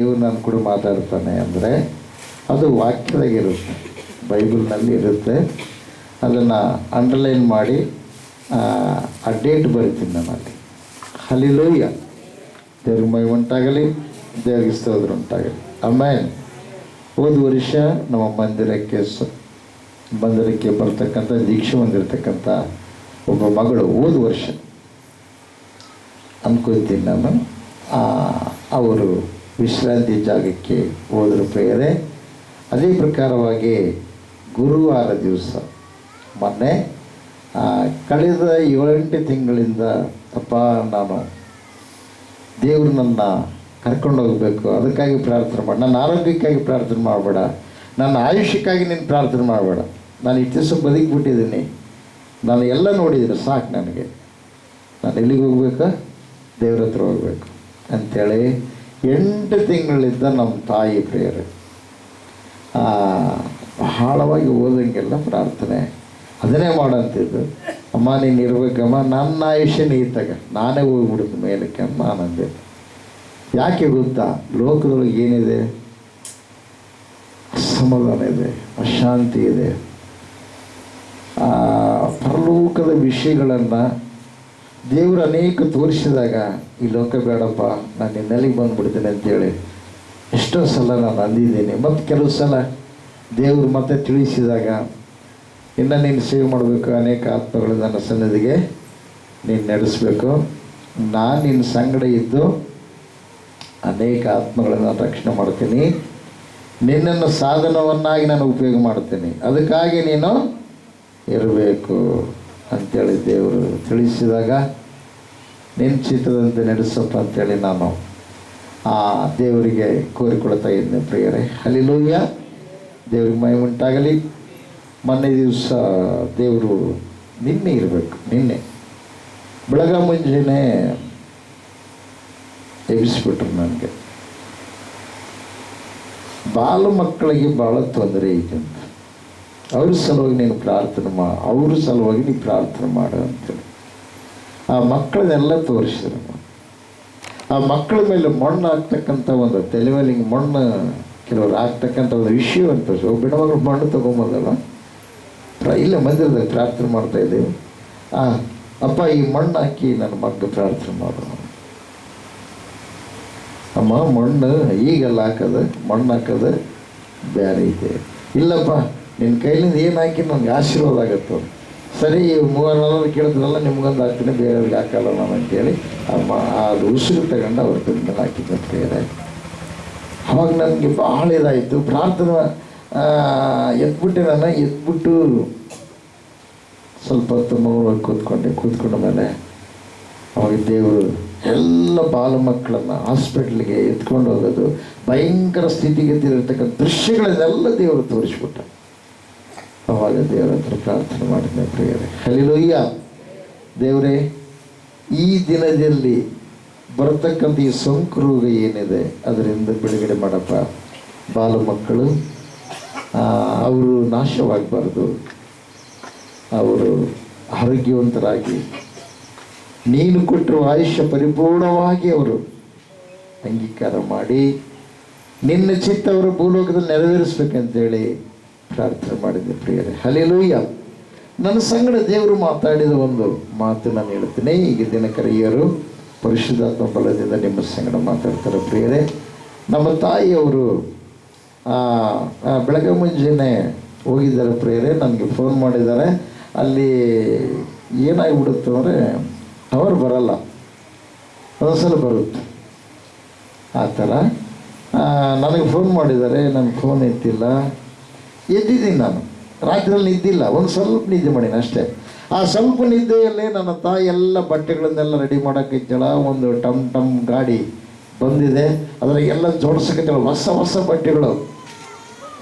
ಇವು ನಾನು ಕೂಡ ಮಾತಾಡ್ತಾನೆ ಅಂದರೆ ಅದು ವಾಕ್ಯದಾಗಿರುತ್ತೆ ಬೈಬಲ್ನಲ್ಲಿ ಇರುತ್ತೆ. ಅದನ್ನು ಅಂಡರ್ಲೈನ್ ಮಾಡಿ ಆ, ಡೇಟ್ ಬರಿತೀನಿ ನಾನು ಅಲ್ಲಿ ಹಲಿಲೋಯ್ಯ ದೇವ್ರಿಗೆ ಮೈ ಉಂಟಾಗಲಿ ದೇವ್ರಿಗೆ ಸ್ತೋದ್ರ ಉಂಟಾಗಲಿ. ಆಮೇಲೆ ಹೋದ ವರ್ಷ ನಮ್ಮ ಮಂದಿರಕ್ಕೆ ಸ ಮಂದಿರಕ್ಕೆ ಬರ್ತಕ್ಕಂಥ ದೀಕ್ಷೆ ಹೊಂದಿರತಕ್ಕಂಥ ಒಬ್ಬ ಮಗಳು ಹೋದ ವರ್ಷ ಅನ್ಕೋತೀನಿ ನಾನು. ಅವರು ವಿಶ್ರಾಂತಿ ಜಾಗಕ್ಕೆ ಹೋದರು ಪ್ರೇರೆ ಅದೇ ಪ್ರಕಾರವಾಗಿ ಗುರುವಾರ ದಿವಸ ಮೊನ್ನೆ ಕಳೆದ ಏಳೆಂಟು ತಿಂಗಳಿಂದ ಅಪ್ಪ, ನಾನು ದೇವರು ನನ್ನ ಕರ್ಕೊಂಡು ಹೋಗಬೇಕು. ಅದಕ್ಕಾಗಿ ಪ್ರಾರ್ಥನೆ ಮಾಡಿ, ನನ್ನ ಆರೋಗ್ಯಕ್ಕಾಗಿ ಪ್ರಾರ್ಥನೆ ಮಾಡಬೇಡ. ನನ್ನ ಆಯುಷ್ಯಕ್ಕಾಗಿ ನೀನು ಪ್ರಾರ್ಥನೆ ಮಾಡಬೇಡ. ನಾನು ಇಷ್ಟು ದಿವಸ ಬದುಕಿಬಿಟ್ಟಿದ್ದೀನಿ. ನಾನು ಎಲ್ಲ ನೋಡಿದ್ದೀನಿ, ಸಾಕು ನನಗೆ. ನಾನು ಎಲ್ಲಿಗೆ ಹೋಗ್ಬೇಕಾ? ದೇವ್ರ ಹತ್ರ ಹೋಗ್ಬೇಕು. ಅಂಥೇಳಿ ಎಂಟು ತಿಂಗಳಿಂದ ನಮ್ಮ ತಾಯಿ ಪ್ರೇಯರ್. ಬಹಳವಾಗಿ ಓದಂಗೆಲ್ಲ ಪ್ರಾರ್ಥನೆ. ಅದನ್ನೇ ಮಾಡಂತಿದ್ದು. ಅಮ್ಮ, ನೀನು ಇರ್ಬೇಕಮ್ಮ ನನ್ನ ಆಯುಷ್ಯ ನೀತಾಗ ನಾನೇ ಹೋಗ್ಬಿಡುದು ಮೇಲಕ್ಕೆ ಅಮ್ಮ ನಂದೆ ಯಾಕೆ ಗೊತ್ತಾ? ಲೋಕದೊಳಗೆ ಏನಿದೆ? ಅಸಮಾಧಾನ ಇದೆ, ಅಶಾಂತಿ ಇದೆ. ಪರಲೋಕದ ವಿಷಯಗಳನ್ನು ದೇವರು ಅನೇಕ ತೋರಿಸಿದಾಗ, ಈ ಲೋಕ ಬೇಡಪ್ಪ, ನಾನು ನಿನ್ನೆಲ್ಲಿಗೆ ಬಂದ್ಬಿಡ್ತೀನಿ ಅಂತೇಳಿ ಎಷ್ಟೋ ಸಲ ನಾನು ಅಂದಿದ್ದೀನಿ. ಮತ್ತು ಕೆಲವು ಸಲ ದೇವರು ಮತ್ತೆ ತಿಳಿಸಿದಾಗ, ಇನ್ನು ನೀನು ಸೇವೆ ಮಾಡಬೇಕು, ಅನೇಕ ಆತ್ಮಗಳು ನನ್ನ ಸನ್ನಿಧಿಗೆ ನೀನು ನಡೆಸಬೇಕು. ನಾನು ನಿನ್ನ ಸಂಗಡ ಇದ್ದು ಅನೇಕ ಆತ್ಮಗಳನ್ನು ರಕ್ಷಣೆ ಮಾಡ್ತೀನಿ. ನಿನ್ನನ್ನು ಸಾಧನವನ್ನಾಗಿ ನಾನು ಉಪಯೋಗ ಮಾಡ್ತೀನಿ. ಅದಕ್ಕಾಗಿ ನೀನು ಇರಬೇಕು. ಅಂತೇಳಿ ದೇವರು ತಿಳಿಸಿದಾಗ ನಿನ್ನ ಚಿತ್ರದಂತೆ ನಡೆಸಪ್ಪ ಅಂತೇಳಿ ನಾನು ಆ ದೇವರಿಗೆ ಕೋರಿಕೊಳ್ತಾ ಇದ್ದೇನೆ ಪ್ರಿಯರೇ. ಹಲಿಲೂಯ್ಯ ದೇವ್ರಿಗೆ ಮೈ ಉಂಟಾಗಲಿ. ಮೊನ್ನೆ ದಿವಸ ದೇವರು ನಿನ್ನೆ ಇರಬೇಕು, ನಿನ್ನೆ. ಬೆಳಗ ಮುಂಜಾನೆ ಎಬ್ಬಿಸ್ಬಿಟ್ರು ನನಗೆ. ಬಾಲ ಮಕ್ಕಳಿಗೆ ಭಾಳ ತೊಂದರೆ ಐತೆ ಅಂತ. ಅವ್ರ ಸಲುವಾಗಿ ನೀನು ಪ್ರಾರ್ಥನೆ ಮಾ, ಅವ್ರ ಸಲುವಾಗಿ ನೀನು ಪ್ರಾರ್ಥನೆ ಮಾಡು ಅಂತೇಳಿ. ಆ ಮಕ್ಕಳನ್ನೆಲ್ಲ ತೋರಿಸಿದ್ರು. ಆ ಮಕ್ಕಳ ಮೇಲೆ ಮಣ್ಣು ಹಾಕ್ತಕ್ಕಂಥ ಒಂದು ತಲೆ ಮೇಲೆ ಮಣ್ಣು, ಕೆಲವರು ಹಾಕ್ತಕ್ಕಂಥ ಒಂದು ವಿಷಯ ಅಂತ ಒಬ್ಬ ಮಣ್ಣು ತೊಗೊಂಬಂದಲ್ಲ? ಇಲ್ಲ, ಮಂದಿರದಲ್ಲಿ ಪ್ರಾರ್ಥನೆ ಮಾಡ್ತಾ ಇದ್ದೇವೆ. ಆ, ಅಪ್ಪ, ಈ ಮಣ್ಣು ಹಾಕಿ ನನ್ನ ಮಗ ಪ್ರಾರ್ಥನೆ ಮಾಡು. ಅಮ್ಮ, ಮಣ್ಣು ಈಗೆಲ್ಲ ಹಾಕೋದು, ಮಣ್ಣು ಹಾಕೋದು, ಬೇರೆ ಇದೆ. ಇಲ್ಲಪ್ಪ ನಿನ್ನ ಕೈಲಿಂದ ಏನು ಹಾಕಿ ನನಗೆ ಆಶೀರ್ವಾದ ಆಗುತ್ತೆ. ಸರಿ ಮೂವರೆಲ್ಲ ಕೇಳಿದ್ರಲ್ಲ, ನಿಮ್ಗೊಂದು ಹಾಕ್ತೀನಿ, ಬೇರೆಯವ್ರಿಗೆ ಹಾಕಲ್ಲ ನಾನು ಅಂತೇಳಿ ಅದು ಉಸಿರು ತಗೊಂಡು ಅವ್ರ ಮೇಲೆ ಹಾಕಿದ್ದಂತ ಅವಾಗ ನನಗೆ ಭಾಳ ಇದಾಯಿತು. ಪ್ರಾರ್ಥನೆ ಎದ್ಬಿಟ್ಟೆ ನಾನು ಎದ್ಬಿಟ್ಟು ಸ್ವಲ್ಪ ಹೊತ್ತು ಮಗುವಾಗಿ ಕೂತ್ಕೊಂಡೆ, ಕೂತ್ಕೊಂಡ ಮೇಲೆ ಅವಾಗ ದೇವರು ಎಲ್ಲ ಬಾಲ ಮಕ್ಕಳನ್ನು ಹಾಸ್ಪಿಟ್ಲಿಗೆ ಎತ್ಕೊಂಡು ಹೋಗೋದು, ಭಯಂಕರ ಸ್ಥಿತಿಗತಿಲಿರ್ತಕ್ಕಂಥ ದೃಶ್ಯಗಳನ್ನೆಲ್ಲ ದೇವರು ತೋರಿಸ್ಬಿಟ್ಟ. ಅವಾಗ ದೇವರ ಹತ್ರ ಪ್ರಾರ್ಥನೆ ಮಾಡಿದ್ದೆ ಪ್ರಿಯರೇ. ಹಲಿಲೋಯ್ಯ ದೇವರೇ, ಈ ದಿನದಲ್ಲಿ ಬರತಕ್ಕಂಥ ಈ ಸೋಂಕು ರೋಗ ಏನಿದೆ, ಅದರಿಂದ ಬಿಡುಗಡೆ ಮಾಡಪ್ಪ. ಬಾಲ ಮಕ್ಕಳು ಅವರು ನಾಶವಾಗಬಾರ್ದು. ಅವರು ಆರೋಗ್ಯವಂತರಾಗಿ, ನೀನು ಕೊಟ್ಟರು ಆಯುಷ್ಯ ಪರಿಪೂರ್ಣವಾಗಿ ಅವರು ಅಂಗೀಕಾರ ಮಾಡಿ, ನಿನ್ನ ಚಿತ್ತ ಅವರು ಭೂಲೋಕದಲ್ಲಿ ನೆರವೇರಿಸ್ಬೇಕಂತೇಳಿ ಪ್ರಾರ್ಥನೆ ಮಾಡಿದ್ದೆ ಪ್ರಿಯರೇ. ಹಲಿಲೂಯ್ಯ ನನ್ನ ಸಂಗಡ ದೇವರು ಮಾತಾಡಿದ ಒಂದು ಮಾತು ನಾನು ಹೇಳ್ತೀನಿ ಈಗ ದಿನಕರಿಯರು ಪರಿಶುದ್ಧಾತ್ಮ ಬಲದಿಂದ ನಿಮ್ಮ ಸಂಗಡ ಮಾತಾಡ್ತಾರೆ ಪ್ರಿಯರೇ. ನಮ್ಮ ತಾಯಿಯವರು ಬೆಳಗ್ಗೆ ಮುಂಜಾನೆ ಹೋಗಿದ್ದಾರೆ ಪ್ರಿಯರೇ. ನನಗೆ ಫೋನ್ ಮಾಡಿದ್ದಾರೆ. ಅಲ್ಲಿ ಏನಾಗಿಬಿಡುತ್ತೆ ಅಂದರೆ ಟವರ್ ಬರಲ್ಲ. ಒಂದ್ಸಲ ಬರುತ್ತೆ. ಆ ಥರ. ನನಗೆ ಫೋನ್ ಮಾಡಿದ್ದಾರೆ. ನನ್ನ ಫೋನ್ ಎತ್ತಿಲ್ಲ. ಎದ್ದಿದ್ದೀನಿ ನಾನು. ರಾತ್ರಿಯಲ್ಲಿ ನಿದ್ದಿಲ್ಲ. ಒಂದು ಸ್ವಲ್ಪ ನಿದ್ದೆ ಮಾಡೀನಿ ಅಷ್ಟೇ. ಆ ಸ್ವಲ್ಪ ನಿದ್ದೆಯಲ್ಲೇ ನನ್ನ ತಾಯಿ ಎಲ್ಲ ಬಟ್ಟೆಗಳನ್ನೆಲ್ಲ ರೆಡಿ ಮಾಡೋಕ್ಕೆ ಒಂದು ಟಮ್ ಟಮ್ ಗಾಡಿ ಬಂದಿದೆ. ಅದ್ರಾಗೆಲ್ಲ ಜೋಡಿಸಕತ್ತಲ್ಲ ಹೊಸ ಹೊಸ ಬಟ್ಟೆಗಳು.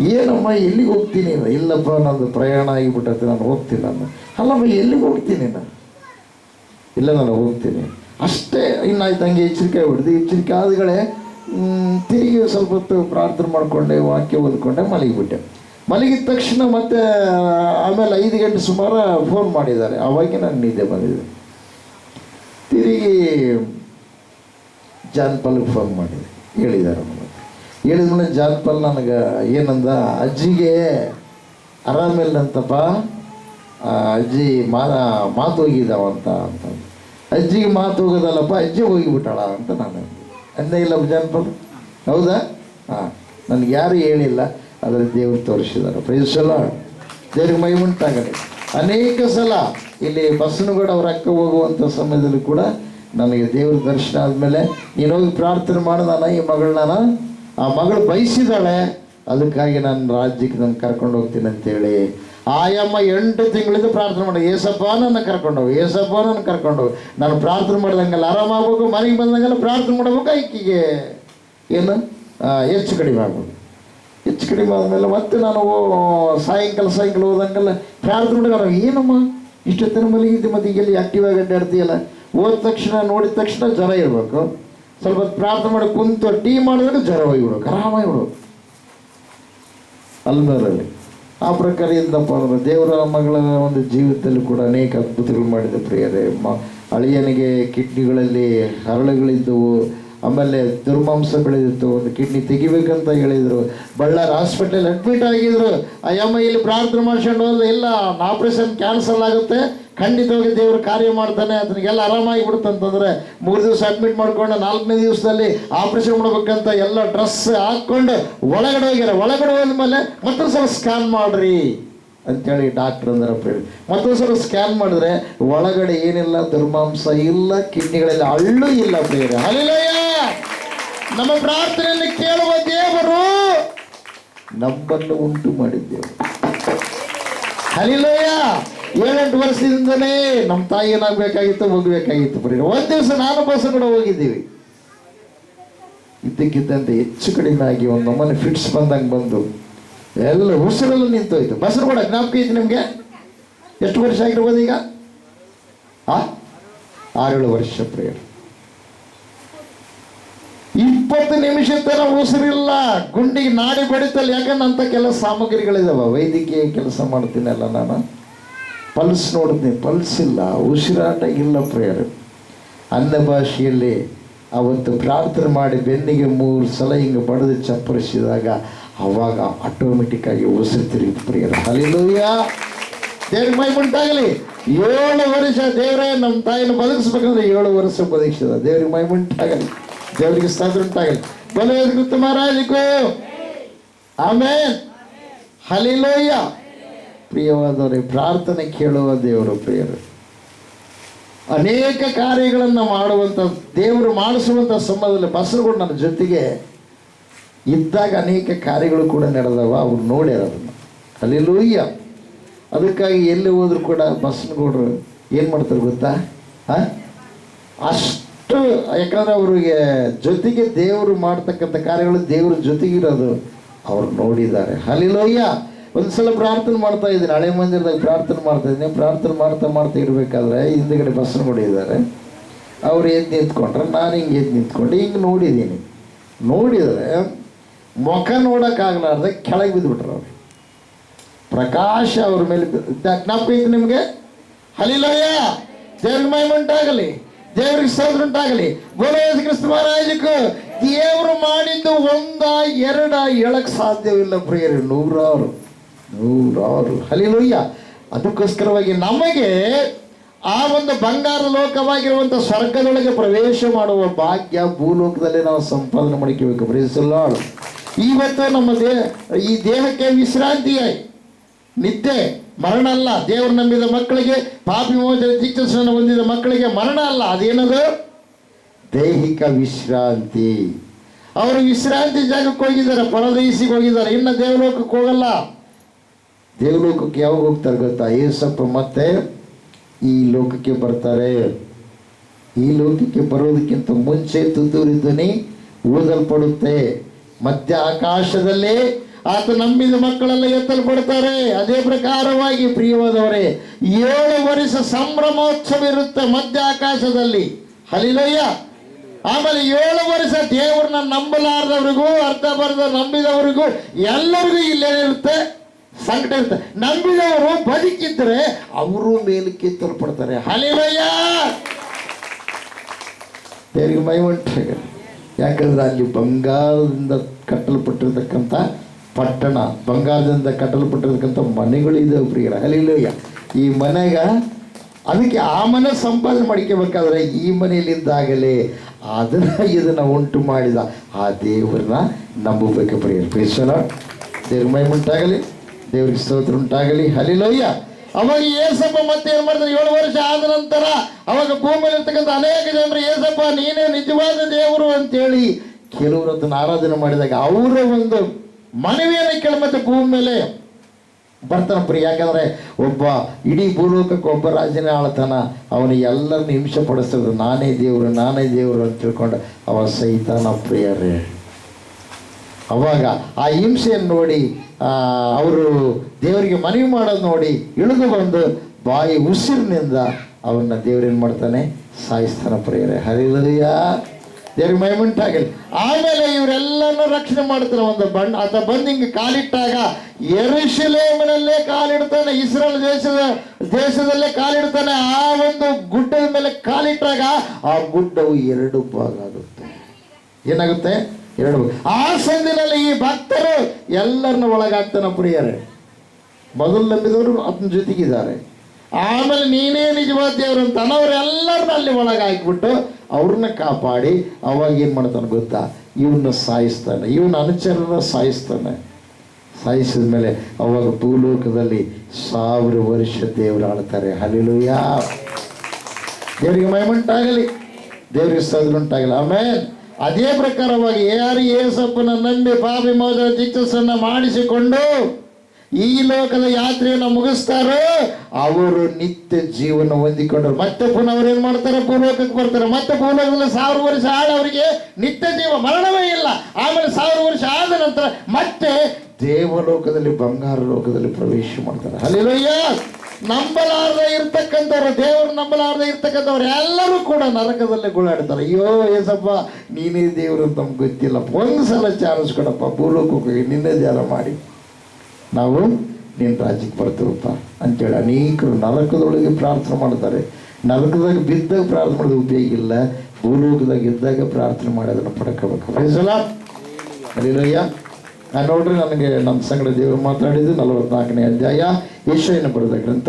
ಏನಮ್ಮ, ಎಲ್ಲಿಗೆ ಹೋಗ್ತೀನಿ ಇಲ್ಲಪ್ಪ, ನಂದು ಪ್ರಯಾಣ ಆಗಿಬಿಟ್ಟೈತೆ. ನಾನು ಹೋಗ್ತೀನಿ ನಾನು. ಅಲ್ಲಮ್ಮ, ಎಲ್ಲಿಗೆ ಹೋಗ್ತೀನಿ ನಾನು? ಇಲ್ಲ, ನಾನು ಹೋಗ್ತೀನಿ. ಅಷ್ಟೇ ಇನ್ನಾಯ್ತು. ಹಂಗೆ ಎಚ್ಚರಿಕೆ ಬಿಡ್ದು ಎಚ್ಚರಿಕೆ ಆದಗಳೇ ತಿರುಗಿ ಸ್ವಲ್ಪ ಹೊತ್ತು ಪ್ರಾರ್ಥನೆ ಮಾಡಿಕೊಂಡೆ, ವಾಕ್ಯ ಓದ್ಕೊಂಡೆ ಮಲಗಿಬಿಟ್ಟೆ. ಮಲಗಿದ ತಕ್ಷಣ ಮತ್ತೆ, ಆಮೇಲೆ ಐದು ಗಂಟೆ ಸುಮಾರು ಫೋನ್ ಮಾಡಿದ್ದಾರೆ ಅವಾಗೆ ನಾನು ನಿದ್ದೆ ಬಂದಿದೆ. ತಿರುಗಿ ಜಾನ್ ಪಾಲ್ಗೆ ಫೋನ್ ಮಾಡಿದೆ. ಹೇಳಿದ್ದಾರೆ ಹೇಳಿದ ಹೇಳಿದ್ಮೇಲೆ ಜಾನ್ಪಲ್ ನನಗೆ, ಏನಂದ? ಅಜ್ಜಿಗೆ ಆರಾಮಿಲ್ಲಂತಪ್ಪ. ಅಜ್ಜಿ ಮಾ, ಮಾತು ಹೋಗಿದ್ದಾವಂತ ಅಂತ ಅಜ್ಜಿಗೆ ಮಾತು ಹೋಗೋದಲ್ಲಪ್ಪ, ಅಜ್ಜಿ ಹೋಗಿಬಿಟ್ಟಾಳ ಅಂತ ನಾನು ಅಂದೇ. ಇಲ್ಲ ಜಾನ್ಪಾಲ್ ಹೌದಾ? ಹಾಂ ನನಗೆ ಯಾರು ಹೇಳಿಲ್ಲ. ಅದರ ದೇವರು ತೋರಿಸಿದ್ದಾರೆ. ಪ್ರೈಸಲ್ಲ ದೇವ್ರಿಗೆ ಮೈ ಉಂಟಾಗಲಿ. ಅನೇಕ ಸಲ ಇಲ್ಲಿ ಬಸ್ಸನಗೌಡ ಅವ್ರ ಅಕ್ಕ ಹೋಗುವಂಥ ಸಮಯದಲ್ಲಿ ಕೂಡ ನನಗೆ ದೇವ್ರ ದರ್ಶನ ಆದಮೇಲೆ ನೀನು ಹೋಗಿ ಪ್ರಾರ್ಥನೆ ನಾನು ಈ ಮಗಳನ್ನ ಆ ಮಗಳು ಬಯಸಿದಾಳೆ, ಅದಕ್ಕಾಗಿ ನಾನು ರಾಜ್ಯಕ್ಕೆ ನಾನು ಕರ್ಕೊಂಡು ಹೋಗ್ತೀನಿ ಅಂತೇಳಿ. ಆಯಮ್ಮ ಎಂಟು ತಿಂಗಳಿಂದ ಪ್ರಾರ್ಥನೆ ಮಾಡಿ. ಏಸಪ್ಪ ನನ್ನ ಕರ್ಕೊಂಡು ಹೋಗಿ, ಏಸಪ್ಪ ನನ್ನ ಕರ್ಕೊಂಡು ಹೋಗಿ. ನಾನು ಪ್ರಾರ್ಥನೆ ಮಾಡ್ದಂಗೆಲ್ಲ ಆರಾಮಾಗಬೇಕು, ಮನೆಗೆ ಬಂದಂಗೆಲ್ಲ ಪ್ರಾರ್ಥನೆ ಮಾಡಬೇಕು ಐಕಿಗೆ ಏನು? ಹೆಚ್ಚು ಕಡಿಮೆ ಆಗ್ಬೋದು. ಹೆಚ್ಚು ಕಡಿಮೆ ಆದಮೇಲೆ ಮತ್ತೆ ನಾನು ಸಾಯಂಕಾಲ ಸಾಯಂಕಾಲ ಹೋದಂಗೆಲ್ಲ ಪ್ರಾರ್ಥನೆ ಮಾಡಿದಾಗ ಏನಮ್ಮ ಇಷ್ಟೊತ್ತಿನ ಮಲಗಿದ್ದು ಮತ್ತೆ ಈಗೆಲ್ಲಿ ಆಕ್ಟಿವ್ ಆಗಿ ಅಡ್ಡಾಡ್ತೀಯಲ್ಲ? ಹೋದ ತಕ್ಷಣ, ನೋಡಿದ ತಕ್ಷಣ ಜ್ವರ ಇರಬೇಕು. ಸ್ವಲ್ಪ ಪ್ರಾರ್ಥನೆ ಮಾಡಿ ಕುಂತು ಟೀ ಮಾಡಿದ್ರೆ ಜ್ವರ ಹೋಗಿಬಿಡು ಆರಾಮಾಗಿ ಬಿಡು ಅಲ್ಮೇರಲ್ಲಿ ಆ ಪ್ರಕಾರ ಎಂದಪ್ಪ ಅಂದ್ರೆ ದೇವರ ಮಗಳ ಒಂದು ಜೀವಿತದಲ್ಲಿ ಕೂಡ ಅನೇಕ ಅದ್ಭುತಗಳು ಮಾಡಿದ ಪ್ರಿಯರೇ. ಅಳಿಯನಿಗೆ ಕಿಡ್ನಿಗಳಲ್ಲಿ ಹರಳುಗಳಿದ್ದವು. ಆಮೇಲೆ ದುರ್ಮಾಂಸ ಬೆಳೆದಿತ್ತು, ಒಂದು ಕಿಡ್ನಿ ತೆಗಿಬೇಕಂತ ಹೇಳಿದರು, ಬಳ್ಳಾರಿ ಹಾಸ್ಪಿಟಲ್ ಅಡ್ಮಿಟ್ ಆಗಿದ್ರು. ಅಯ್ಯಮ್ಮ ಇಲ್ಲಿ ಪ್ರಾರ್ಥನೆ ಮಾಡ್ಕೊಂಡು ಹೋದ್ರೆ ಇಲ್ಲ ಆಪ್ರೇಷನ್ ಕ್ಯಾನ್ಸಲ್ ಆಗುತ್ತೆ. ಖಂಡಿತವಾಗಿ ದೇವರು ಕಾರ್ಯ ಮಾಡ್ತಾನೆ, ಅದನ್ನೆಲ್ಲ ಆರಾಮಾಗಿ ಬಿಡುತ್ತಂತಂದ್ರೆ ಮೂರು ದಿವಸ ಅಡ್ಮಿಟ್ ಮಾಡ್ಕೊಂಡು ನಾಲ್ಕನೇ ದಿವಸದಲ್ಲಿ ಆಪರೇಷನ್ ಮಾಡ್ಬೇಕಂತ ಎಲ್ಲ ಡ್ರೆಸ್ ಹಾಕ್ಕೊಂಡು ಒಳಗಡೆ ಹೋಗ್ಯಾರ. ಒಳಗಡೆ ಹೋದ್ಮೇಲೆ ಮತ್ತೊಂದು ಸಲ ಸ್ಕ್ಯಾನ್ ಮಾಡ್ರಿ. ಅಂತೇಳಿ ಡಾಕ್ಟರ್ ಅಂದ್ರೆ ಹೇಳಿ. ಮತ್ತೊಂದು ಸಲ ಸ್ಕ್ಯಾನ್ ಮಾಡಿದ್ರೆ ಒಳಗಡೆ ಏನಿಲ್ಲ ದುರ್ಮಾಂಸ ಇಲ್ಲ, ಕಿಡ್ನಿಗಳಲ್ಲಿ ಹಳ್ಳು ಇಲ್ಲ ಬೇರೆ ಅಲ್ಲಿಲ್ಲಯ್ಯ ನಮ್ಮ ಪ್ರಾರ್ಥನೆಯನ್ನು ಕೇಳುವ ದೇವರು ನಮ್ಮನ್ನು ಉಂಟು ಮಾಡಿದ್ದೇವೆ. ಹಲಿಲಯ್ಯ ಏಳೆಂಟು ವರ್ಷದಿಂದಲೇ ನಮ್ಮ ತಾಯಿ ಏನಾಗಬೇಕಾಗಿತ್ತು, ಹೋಗ್ಬೇಕಾಗಿತ್ತು ಬರೀ. ಒಂದು ದಿವಸ ನಾನು ಬಸ್ ಕೂಡ ಹೋಗಿದ್ದೀವಿ. ಇದ್ದಕ್ಕಿದ್ದಂತೆ ಹೆಚ್ಚು ಕಡಿಮೆ ಆಗಿ ಒಂದು ನಮ್ಮನೆ ಫಿಟ್ಸ್ ಬಂದಂಗೆ ಬಂದು ಎಲ್ಲ ಉಸಿರೆಲ್ಲ ನಿಂತೋಯ್ತು. ಬಸರು ಕೂಡ ಜ್ಞಾಪಕ ಇದೆ ನಿಮಗೆ? ಎಷ್ಟು ವರ್ಷ ಆಗಿರ್ಬೋದು ಈಗ? ಆ? ಆರೇಳು ವರ್ಷ ಪ್ರೇಯರ್. ಇಪ್ಪತ್ತು ನಿಮಿಷ ತರ ಉಸಿರಿಲ್ಲ. ಗುಂಡಿಗೆ ನಾಡಿ ಬಡಿತಲ್ಲ ಯಾಕಂದ್ರೆ ಅಂತ ಕೆಲವು ಸಾಮಗ್ರಿಗಳಿದಾವ. ವೈದ್ಯಕೀಯ ಕೆಲಸ ಮಾಡ್ತೀನಲ್ಲ ನಾನು. ಪಲ್ಸ್ ನೋಡ್ತೀನಿ ಪಲ್ಸ್ ಇಲ್ಲ. ಉಸಿರಾಟ ಇಲ್ಲ ಪ್ರೇಯರ್. ಅನ್ನ ಭಾಷೆಯಲ್ಲಿ ಅವತ್ತು ಪ್ರಾರ್ಥನೆ ಮಾಡಿ ಬೆನ್ನಿಗೆ ಮೂರು ಸಲ ಹಿಂಗೆ ಬಡಿದು ಚಪ್ಪರಿಸಿದಾಗ ಅವಾಗ ಆಟೋಮೆಟಿಕ್ ಆಗಿ ಉಸಿರು ತಿರುಗಿ ಪ್ರಿಯರ. ಅಲ್ಲಿಲೂಯ್ಯ ದೇವ್ರ ಮೈ ಉಂಟಾಗಲಿ. ಏಳು ವರ್ಷ ದೇವರೇ ನಮ್ಮ ತಾಯಿನ ಬದುಕಿಸ್ಬೇಕಂದ್ರೆ ಏಳು ವರ್ಷ ಬದುಕಿಸಿದ ದೇವ್ರಿಗೆ ಮೈ ಉಂಟಾಗಲಿ. ದೇವರಿಗೆ ಸಾಧ್ಯ ಉಂಟಾಗಲಿ. ಬಲವೇದ ಮಹಾರಾಜಕ್ಕೂ. ಆಮೇಲೆ ಹಲಿಲೋಯ್ಯ ಪ್ರಿಯವಾದವರೇ, ಪ್ರಾರ್ಥನೆ ಕೇಳುವ ದೇವರು ಪ್ರಿಯರು. ಅನೇಕ ಕಾರ್ಯಗಳನ್ನು ಮಾಡುವಂಥ ದೇವರು ಮಾಡಿಸುವಂಥ ಸಂಬಂಧದಲ್ಲಿ ಬಸರುಗಳು ನನ್ನ ಜೊತೆಗೆ ಇದ್ದಾಗ ಅನೇಕ ಕಾರ್ಯಗಳು ಕೂಡ ನಡೆದವ, ಅವ್ರು ನೋಡ್ಯಾರ ಅದನ್ನು. ಅಲ್ಲೆಲ್ಲೂಯ್ಯ. ಅದಕ್ಕಾಗಿ ಎಲ್ಲಿ ಹೋದ್ರು ಕೂಡ ಬಸ್ನಗೌಡರು ಏನು ಮಾಡ್ತಾರೆ ಗೊತ್ತಾ? ಅಷ್ಟು, ಯಾಕಂದ್ರೆ ಅವರಿಗೆ ಜೊತೆಗೆ ದೇವರು ಮಾಡ್ತಕ್ಕಂಥ ಕಾರ್ಯಗಳು ದೇವ್ರ ಜೊತೆಗಿರೋದು ಅವ್ರು ನೋಡಿದ್ದಾರೆ. ಹಲಿಲೋಯ್ಯ ಒಂದು ಸಲ ಪ್ರಾರ್ಥನೆ ಮಾಡ್ತಾ ಇದ್ದೀನಿ. ಹಳೆ ಮಂದಿರದಾಗ ಪ್ರಾರ್ಥನೆ ಮಾಡ್ತಾ ಇದ್ದೀನಿ. ಪ್ರಾರ್ಥನೆ ಮಾಡ್ತಾ ಮಾಡ್ತಾ ಇರಬೇಕಾದ್ರೆ ಹಿಂದ್ಗಡೆ ಬಸ್ ಇದ್ದಾರೆ. ಅವ್ರು ಎದ್ದು ನಿಂತ್ಕೊಂಡ್ರೆ. ನಾನು ಹಿಂಗೆ ಎದ್ದು ನಿಂತ್ಕೊಂಡು. ಹಿಂಗೆ ನೋಡಿದ್ದೀನಿ. ನೋಡಿದರೆ ಮುಖ ನೋಡೋಕ್ಕಾಗಲಾರ್ದೆ ಕೆಳಗೆ ಬಿದ್ದುಬಿಟ್ರು ಅವ್ರು. ಪ್ರಕಾಶ ಅವ್ರ ಮೇಲೆ ಜ್ಞಾಪಕ ನಿಮಗೆ? ಹಲಿಲಯ್ಯ! ದೇವ್ರಿಗೆ ಮಹಿಮೆ ಉಂಟಾಗಲಿ, ದೇವ್ರಿಗೆ ಸೋದ್ರ ಉಂಟಾಗಲಿ. ಗೋಲಯೇಸು ಕ್ರಿಸ್ತ ಮಹಾರಾಜಕ್ಕೂ ದೇವರು ಮಾಡಿದ್ದು ಒಂದ, ಎರಡ ಹೇಳಕ್ ಸಾಧ್ಯವಿಲ್ಲ ಪ್ರಿಯರು, ನೂರಾರು ನೂರಾರು. ಹಲಿಲಯ್ಯ! ಅದಕ್ಕೋಸ್ಕರವಾಗಿ ನಮಗೆ ಆ ಒಂದು ಬಂಗಾರ ಲೋಕವಾಗಿರುವಂಥ ಸ್ವರ್ಗದೊಳಗೆ ಪ್ರವೇಶ ಮಾಡುವ ಭಾಗ್ಯ ಭೂಲೋಕದಲ್ಲಿ ನಾವು ಸಂಪಾದನೆ ಮಾಡ್ಕೋಬೇಕು ಪ್ರೀತಿಸಲಾಳು ಇವತ್ತು ನಮ್ಮ ದೇಹ ಈ ದೇಹಕ್ಕೆ ವಿಶ್ರಾಂತಿ ನಿದ್ದೆ ಮರಣ ಅಲ್ಲ ದೇವರು ನಂಬಿದ ಮಕ್ಕಳಿಗೆ ಪಾಪಿ ಮೋಚನ ದೀಕ್ಷಾಸ್ನಾನ ಹೊಂದಿದ ಮಕ್ಕಳಿಗೆ ಮರಣ ಅಲ್ಲ. ಅದೇನದು? ದೈಹಿಕ ವಿಶ್ರಾಂತಿ. ಅವರು ವಿಶ್ರಾಂತಿ ಜಾಗಕ್ಕೆ ಹೋಗಿದ್ದಾರೆ, ಪರದೇಶಿಗೆ ಹೋಗಿದ್ದಾರೆ. ಇನ್ನು ದೇವಲೋಕಕ್ಕೆ ಹೋಗಲ್ಲ. ದೇವಲೋಕಕ್ಕೆ ಯಾವಾಗ ಹೋಗ್ತಾರೆ ಗೊತ್ತಾ? ಏಸಪ್ಪ ಮತ್ತೆ ಈ ಲೋಕಕ್ಕೆ ಬರ್ತಾರೆ. ಈ ಲೋಕಕ್ಕೆ ಬರೋದಕ್ಕಿಂತ ಮುಂಚೆ ತುತ್ತೂರಿ ಧ್ವನಿ ಊದಲ್ಪಡುತ್ತೆ ಮಧ್ಯ ಆಕಾಶದಲ್ಲಿ ಆತ ನಂಬಿದ ಮಕ್ಕಳೆಲ್ಲ ಎತ್ತಲ್ಪಡ್ತಾರೆ. ಅದೇ ಪ್ರಕಾರವಾಗಿ ಪ್ರಿಯವಾದವರೇ, ಏಳು ವರ್ಷ ಸಂಭ್ರಮೋತ್ಸವ ಇರುತ್ತೆ ಮಧ್ಯ ಆಕಾಶದಲ್ಲಿ. ಹಲಿಲಯ್ಯ. ಆಮೇಲೆ ಏಳು ವರ್ಷ ದೇವ್ರನ್ನ ನಂಬಲಾರದವ್ರಿಗೂ, ಅರ್ಧ ಬರ್ಧ ನಂಬಿದವರಿಗೂ ಎಲ್ಲರಿಗೂ ಇಲ್ಲೇನಿರುತ್ತೆ ಸಂಕಟ ಇರುತ್ತೆ. ನಂಬಿದವರು ಬದುಕಿದ್ರೆ ಅವರು ಮೇಲಕ್ಕೆ ತಲುಪಡ್ತಾರೆ ಹಲಿಲಯ್ಯ. ದೇವ್ರಿಗೆ ಮೈ ಉಂಟಾಗಲಿ ಯಾಕಂದ್ರೆ ಅಲ್ಲಿ ಬಂಗಾರದಿಂದ ಕಟ್ಟಲ್ಪಟ್ಟಿರ್ತಕ್ಕಂಥ ಪಟ್ಟಣ, ಬಂಗಾರದಿಂದ ಕಟ್ಟಲ್ಪಟ್ಟಿರ್ತಕ್ಕಂಥ ಇದೆ ಪ್ರಿಯರ. ಅಲ್ಲಿಲ್ಲ ಈ ಮನೆಗ ಅದಕ್ಕೆ ಆ ಮನೆ ಸಂಪಾದನೆ ಮಾಡ್ಕೋಬೇಕಾದ್ರೆ ಈ ಮನೆಯಲ್ಲಿದ್ದಾಗಲೇ ಅದನ್ನ ಇದನ್ನ ಉಂಟು ಮಾಡಿದ ಆ ದೇವರನ್ನ ನಂಬಬೇಕು ಪ್ರಿಯರು. ಪ್ರೇಸ್ ದೇವ್ರ ಮೈ ಉಂಟಾಗಲಿ, ದೇವ್ರಿಗೆ ಸ್ತೋತ್ರ ಉಂಟಾಗಲಿ. ಅವಾಗ ಏಸಪ್ಪ ಮತ್ತೆ ಏನ್ ಮಾಡಿದ್ರೆ? ಏಳು ವರ್ಷ ಆದ ನಂತರ ಅವಾಗ ಭೂಮಿಯಲ್ಲಿ ಇರ್ತಕ್ಕಂಥ ಅನೇಕ ಜನರು, ಏಸಪ್ಪ, ನೀನೇ ನಿಜವಾದ ದೇವರು ಅಂತೇಳಿ ಕೆಲವರು ಅದನ್ನು ಆರಾಧನೆ ಮಾಡಿದಾಗ ಅವರ ಒಂದು ಮನವಿಯನ್ನು ಕೇಳಿ ಮತ್ತೆ ಭೂಮಿ ಮೇಲೆ ಬರ್ತಾನ ಪ್ರಿಯ. ಯಾಕಂದ್ರೆ ಒಬ್ಬ ಇಡೀ ಭೂಲೋಕಕ್ಕೆ ಒಬ್ಬ ರಾಜನೇ ಆಳ್ತಾನ, ಅವನು ಎಲ್ಲರನ್ನು ಹಿಂಸೆ ಪಡಿಸಿದ್ರು ನಾನೇ ದೇವರು ನಾನೇ ದೇವರು ಅಂತ ತಿಳ್ಕೊಂಡು ಅವ ಸೈತಾನ ಪ್ರಿಯರೇ. ಅವಾಗ ಆ ಹಿಂಸೆಯನ್ನು ನೋಡಿ ಅವರು ದೇವರಿಗೆ ಮನವಿ ಮಾಡೋದು ನೋಡಿ ಇಳಿದು ಬಂದು ಬಾಯಿ ಉಸಿರಿನಿಂದ ಅವನ್ನ ದೇವ್ರೇನು ಮಾಡ್ತಾನೆ? ಸಾಯಿಸ್ತಾನ ಪ್ರೇರೆ ಹರಿಲಯ್ಯ ದೇವ್ರಿಗೆ ಮೈಮುಂಟಾಗಲಿ ಆಮೇಲೆ ಇವರೆಲ್ಲನೂ ರಕ್ಷಣೆ ಮಾಡ್ತಾರೆ ಒಂದು ಬಣ್ಣ ಆತ ಬಂದು ಹಿಂಗೆ ಕಾಲಿಟ್ಟಾಗ ಎರಿಶಲೇಮನಲ್ಲೇ ಕಾಲಿಡ್ತಾನೆ ಇಸ್ರೇಲ್ ದೇಶದ, ದೇಶದಲ್ಲೇ ಕಾಲಿಡ್ತಾನೆ. ಆ ಒಂದು ಗುಡ್ಡದ ಮೇಲೆ ಕಾಲಿಟ್ಟಾಗ ಆ ಗುಡ್ಡವು ಎರಡು ಭಾಗ ಆಗುತ್ತೆ. ಏನಾಗುತ್ತೆ? ಎರಡು ಆ ಸಂದಿನಲ್ಲಿ ಈ ಭಕ್ತರು ಎಲ್ಲರನ್ನ ಒಳಗಾಗ್ತಾನ ಪ್ರಿಯರೇ. ಮೊದಲು ನಂಬಿದವರು ಅದ್ನ ಜೊತೆಗಿದ್ದಾರೆ. ಆಮೇಲೆ ನೀನೇ ನಿಜವಾದ ದೇವರು ಅಂತ ಅವರೆಲ್ಲರನ್ನ ಅಲ್ಲಿ ಒಳಗಾಕ್ಬಿಟ್ಟು ಅವ್ರನ್ನ ಕಾಪಾಡಿ ಅವಾಗ ಏನು ಮಾಡ್ತಾನೆ ಗೊತ್ತಾ? ಇವನ್ನ ಸಾಯಿಸ್ತಾನೆ. ಇವನ ಅನುಚರನ ಸಾಯಿಸ್ತಾನೆ. ಸಾಯಿಸಿದ ಮೇಲೆ ಅವಾಗ ಭೂಲೋಕದಲ್ಲಿ ಸಾವಿರ ವರ್ಷ ದೇವರು ಆಳ್ತಾರೆ. ಹಲಿಲುಯ್ಯ ದೇವರಿಗೆ ಮೈಮಂಟಾಗಲಿ ದೇವರಿಗೆ ಸದನುಂಟಾಗಲಿ ಆಮೇಲೆ ಅದೇ ಪ್ರಕಾರವಾಗಿ ಯಾರು ಏಸಪ್ಪನ ನಂಬಿ ಪಾಪಿ ಮೋದ ದೀಕ್ಷಸನ್ನ ಮಾಡಿಸಿಕೊಂಡು ಈ ಲೋಕದ ಯಾತ್ರೆಯನ್ನು ಮುಗಿಸ್ತಾರೆ. ಅವರು ನಿತ್ಯ ಜೀವನ ಹೊಂದಿಕೊಂಡರು. ಮತ್ತೆ ಪುನಃ ಅವ್ರು ಏನ್ ಮಾಡ್ತಾರೆ? ಪೂರ್ವಕಕ್ಕೆ ಬರ್ತಾರೆ. ಮತ್ತೆ ಪೂರ್ವಕದಲ್ಲಿ ಸಾವಿರ ವರ್ಷ ಆಳ ಅವರಿಗೆ ನಿತ್ಯ ಜೀವ, ಮರಣವೇ ಇಲ್ಲ. ಆಮೇಲೆ ಸಾವಿರ ವರ್ಷ ಆದ ನಂತರ ಮತ್ತೆ ದೇವಲೋಕದಲ್ಲಿ, ಬಂಗಾರ ಲೋಕದಲ್ಲಿ ಪ್ರವೇಶ ಮಾಡ್ತಾರೆ. ಅಲ್ಲಿಲಯ್ಯ ನಂಬಲಾರದೆ ಇರ್ತಕ್ಕಂಥವ್ರು, ದೇವರು ನಂಬಲಾರದೆ ಇರ್ತಕ್ಕಂಥವ್ರು ಎಲ್ಲರೂ ಕೂಡ ನರಕದಲ್ಲೇ ಗುಳಾಡ್ತಾರೆ ಅಯ್ಯೋ, ಏಸಪ್ಪ, ನೀನೇ ದೇವರು ಅಂತ ನಮ್ಗೆ ಗೊತ್ತಿಲ್ಲ. ಒಂದು ಸಲ ಚಾನ್ಸ್ ಕೊಡಪ್ಪ ಭೂಲೋಕಕ್ಕೆ ನಿನ್ನೆ ಜಾಲ ಮಾಡಿ. ನಾವು ನಿನ್ನ ರಾಜ್ಯಕ್ಕೆ ಬರ್ತೀವಪ್ಪ ಅಂತೇಳಿ ಅನೇಕರು ನರಕದೊಳಗೆ ಪ್ರಾರ್ಥನೆ ಮಾಡ್ತಾರೆ. ನರಕದಾಗ ಬಿದ್ದಾಗ ಪ್ರಾರ್ಥನೆ ಮಾಡೋದು ಉಪಯೋಗ ಇಲ್ಲ. ಭೂಲೋಕದಾಗ ಇದ್ದಾಗ ಪ್ರಾರ್ಥನೆ ಮಾಡಿ ಅದನ್ನು ಪಡ್ಕೋಬೇಕು ನೋಡ್ರಿ ನನಗೆ ನಮ್ಮ ಸಂಗಡ ದೇವರು ಮಾತಾಡಿದ್ದು ನಲವತ್ನಾಲ್ಕನೇ ಅಧ್ಯಾಯ, ಯಶೋಯನ ಬರೆದ ಗ್ರಂಥ.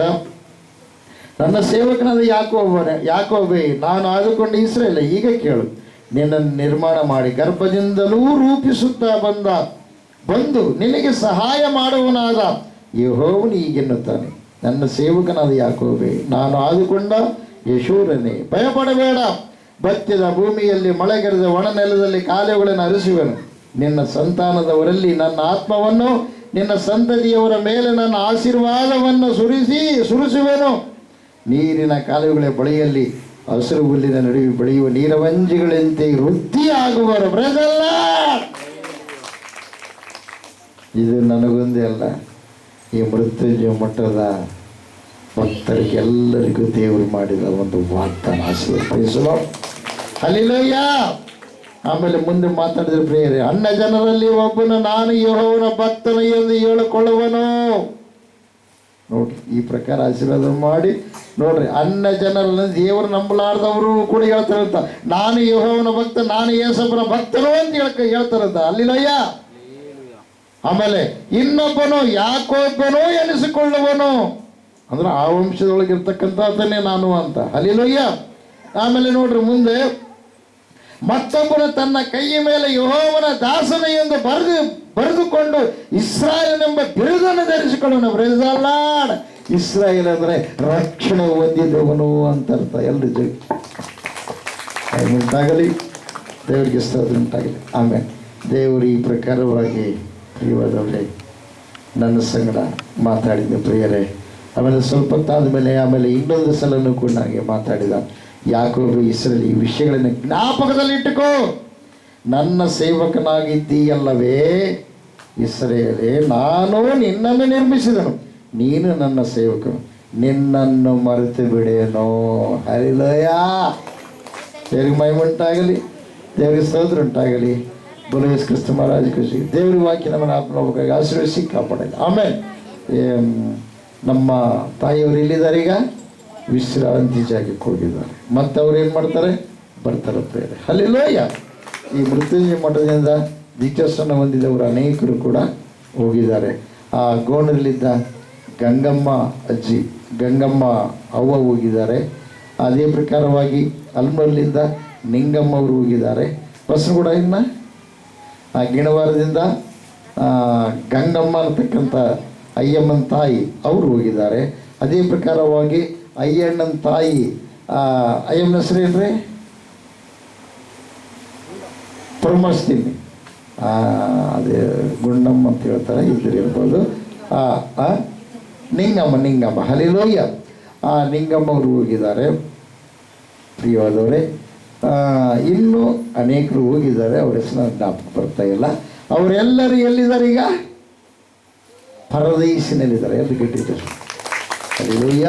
ನನ್ನ ಸೇವಕನಾದ ಯಾಕೋಬನೇ, ಯಾಕೋಬೇ, ನಾನು ಆದುಕೊಂಡು ಇಲ್ಲ ಈಗ ಕೇಳು. ನಿನ್ನನ್ನು ನಿರ್ಮಾಣ ಮಾಡಿ ಗರ್ಭದಿಂದಲೂ ರೂಪಿಸುತ್ತಾ ಬಂದ, ಬಂದು ನಿನಗೆ ಸಹಾಯ ಮಾಡುವನಾದ ಯೆಹೋವನು ಈಗೆನ್ನುತ್ತಾನೆ ನನ್ನ ಸೇವಕನಾದ ಯಾಕೋಬೆ, ನಾನು ಆದುಕೊಂಡ ಯಶೂರನೇ, ಭಯಪಡಬೇಡ. ಬತ್ತಿದ ಭೂಮಿಯಲ್ಲಿ ಮಳೆಗರೆದ ಒಣ ನೆಲದಲ್ಲಿ ಕಾಲುಗಳನ್ನು ಹರಿಸುವೆನು ನಿನ್ನ ಸಂತಾನದವರಲ್ಲಿ ನನ್ನ ಆತ್ಮವನ್ನು, ನಿನ್ನ ಸಂತತಿಯವರ ಮೇಲೆ ನನ್ನ ಆಶೀರ್ವಾದವನ್ನು ಸುರಿಸಿ, ಸುರಿಸುವೆನು. ನೀರಿನ ಕಾಲುಗಳ ಬಳಿಯಲ್ಲಿ ಹಸಿರು ಹುಲ್ಲಿನ ನಡುವೆ ಬೆಳೆಯುವ ನೀರವಂಜಿಗಳಂತೆ ವೃತ್ತಿಯಾಗುವರು ಬ್ರದಲ್ಲ ಇದು ನನಗೊಂದೇ ಅಲ್ಲ. ಈ ಮೃತ್ಯುಂಜಯ ಮಟ್ಟದ ಭಕ್ತರಿಗೆಲ್ಲರಿಗೂ ದೇವರು ಮಾಡಿದ ಒಂದು ವಾಗ್ದಾನ ಆಶೀರ್ವದಿಸಲು ಅಲ್ಲಿಲಯ್ಯ ಆಮೇಲೆ ಮುಂದೆ ಮಾತಾಡಿದ್ರೆ ಪ್ರೇರೆ ಅನ್ನ ಜನರಲ್ಲಿ ಒಬ್ಬನು ನಾನು ಯಹೋವನ ಭಕ್ತನ ಎಂದು ಹೇಳಿಕೊಳ್ಳುವನು. ನೋಡ್ರಿ, ಈ ಪ್ರಕಾರ ಆಶೀರ್ವಾದ ಮಾಡಿ, ನೋಡ್ರಿ, ಅನ್ನ ಜನರನ್ನ ದೇವರು ನಂಬಲಾರ್ದವರು ಕೂಡ ಹೇಳ್ತಾರಂತ ನಾನು ಯಹೋವನ ಭಕ್ತ, ನಾನು ಯೇಸಪ್ಪನ ಭಕ್ತನು ಅಂತ ಹೇಳ್ಕ ಹೇಳ್ತಾರಂತ ಅಲ್ಲಿಲಯ್ಯ. ಆಮೇಲೆ, ಇನ್ನೊಬ್ಬನು ಯಾಕೊಬ್ಬನು ಎನಿಸಿಕೊಳ್ಳುವನು. ಅಂದ್ರೆ ಆ ವಂಶದೊಳಗಿರ್ತಕ್ಕಂಥದ್ದನ್ನೇ ನಾನು ಅಂತ. ಅಲ್ಲಿಲಯ್ಯ. ಆಮೇಲೆ ನೋಡ್ರಿ, ಮುಂದೆ ಮತ್ತೊಬ್ಬನು ತನ್ನ ಕೈಯ ಮೇಲೆ ಯಹೋವನ ದಾಸನ ಎಂದು ಬರೆದು, ಬರೆದುಕೊಂಡು ಇಸ್ರಾಯೇಲ್ ಎಂಬ ಬಿರುದನ್ನು ಧರಿಸಿಕೊಳ್ಳೋಣ ಬ್ರೆಜಲ್ಲಾಡ್ ಇಸ್ರಾಯೇಲ್ ಅಂದರೆ ರಕ್ಷಣೆ ಹೊಂದಿದವನು ಅಂತ ಅರ್ಥ. ಎಲ್ರು ಜೈ ಉಂಟಾಗಲಿ, ದೇವರಿಗೆ ಸ್ತೋತ್ರ ಉಂಟಾಗಲಿ. ಆಮೇಲೆ ದೇವರು ಈ ಪ್ರಕಾರವಾಗಿ ಪ್ರಿಯವಾದವಳೆ ನನ್ನ ಸಂಗಡ ಮಾತಾಡಿದ ಪ್ರಿಯರೇ, ಆಮೇಲೆ ಸ್ವಲ್ಪ ಹೊತ್ತಾದ ಮೇಲೆ ಆಮೇಲೆ ಇನ್ನೊಂದು ಸಲನೂ ಕೂಡ ಹಾಗೆ ಮಾತಾಡಿದ. ಯಾಕೋಬು ಇಸ್ರೇಲ್ ಈ ವಿಷಯಗಳನ್ನು ಜ್ಞಾಪಕದಲ್ಲಿಟ್ಟುಕೋ ನನ್ನ ಸೇವಕನಾಗಿದ್ದೀಯಲ್ಲವೇ ಇಸ್ರೇಲೇ ನಾನು ನಿನ್ನನ್ನು ನಿರ್ಮಿಸಿದನು. ನೀನು ನನ್ನ ಸೇವಕನು. ನಿನ್ನನ್ನು ಮರೆತು ಬಿಡೇನೋ. ಹರಿಲಯ. ದೇವ್ರಿಗೆ ಮೈ ಉಂಟಾಗಲಿ, ದೇವರಿಗೆ ಸ್ತೋತ್ರ ಉಂಟಾಗಲಿ. ಬುಲೇಶ್ ಕ್ರಿಸ್ತ ಮಹಾರಾಜ ಖುಷಿ ದೇವ್ರ ವಾಕ್ಯ ನಮ್ಮನ್ನು ಆತ್ಮವಾಗಿ ಆಶೀರ್ವದಿಸಿ ಕಾಪಾಡಲಿ. ಆಮೇಲೆ ನಮ್ಮ ತಾಯಿಯವರು ಇಲ್ಲಿದ್ದಾರೆ ಈಗ? ವಿಶ್ರಾಂತಿ ಜಾಗಕ್ಕೆ ಹೋಗಿದ್ದಾರೆ. ಮತ್ತೆ ಅವ್ರು ಏನು ಮಾಡ್ತಾರೆ? ಬರ್ತಾರೆ ಪ್ರೇರೆ ಈ ಮೃತ್ಯುಂಜಯ ಮಠದಿಂದ ದೀಕ್ಷಾಸ್ನಾನ ಹೊಂದಿದವರು ಅನೇಕರು ಕೂಡ ಹೋಗಿದ್ದಾರೆ. ಆ ಗೋಣದಲ್ಲಿದ್ದ ಗಂಗಮ್ಮ ಅಜ್ಜಿ, ಗಂಗಮ್ಮ ಅವ್ವ ಹೋಗಿದ್ದಾರೆ. ಅದೇ ಪ್ರಕಾರವಾಗಿ ಅಲ್ಮರ್ಲಿಂದ ನಿಂಗಮ್ಮ ಅವರು ಹೋಗಿದ್ದಾರೆ. ಬಸನಗೂಡಿನ ಆ ಗಿಣವಾರದಿಂದ ಗಂಗಮ್ಮ ಅಂತಕ್ಕಂಥ ಅಯ್ಯಮ್ಮನ ತಾಯಿ ಅವರು ಹೋಗಿದ್ದಾರೆ. ಅದೇ ಪ್ರಕಾರವಾಗಿ ಅಯ್ಯಣ್ಣನ ತಾಯಿ ಅಯ್ಯಮ್ಮನ ಹೆಸರು ಏನ್ರಿ ಪ್ರಮಸ್ತೀನಿ ಅದೇ ಗುಂಡಮ್ಮ ಅಂತ ಹೇಳ್ತಾರೆ ಇದ್ರ ಇರ್ಬೋದು. ನಿಂಗಮ್ಮ ನಿಂಗಮ್ಮ ಹಲಿಲೋಯ್ಯ ಆ, ನಿಂಗಮ್ಮ ಅವರು ಹೋಗಿದ್ದಾರೆ. ಪ್ರಿಯವಾದವರೇ ಇನ್ನೂ ಅನೇಕರು ಹೋಗಿದ್ದಾರೆ, ಅವ್ರ ಹೆಸರು ಜ್ಞಾಪಕ ಬರ್ತಾ ಇಲ್ಲ. ಅವರೆಲ್ಲರೂ ಎಲ್ಲಿದ್ದಾರೆ ಈಗ? ಪರದೇಶಿನಲ್ಲಿದ್ದಾರೆ ಎಲ್ಲಿ ಕೆಟ್ಟಿದ್ದಾರೆ ಅಲ್ಲಿಯ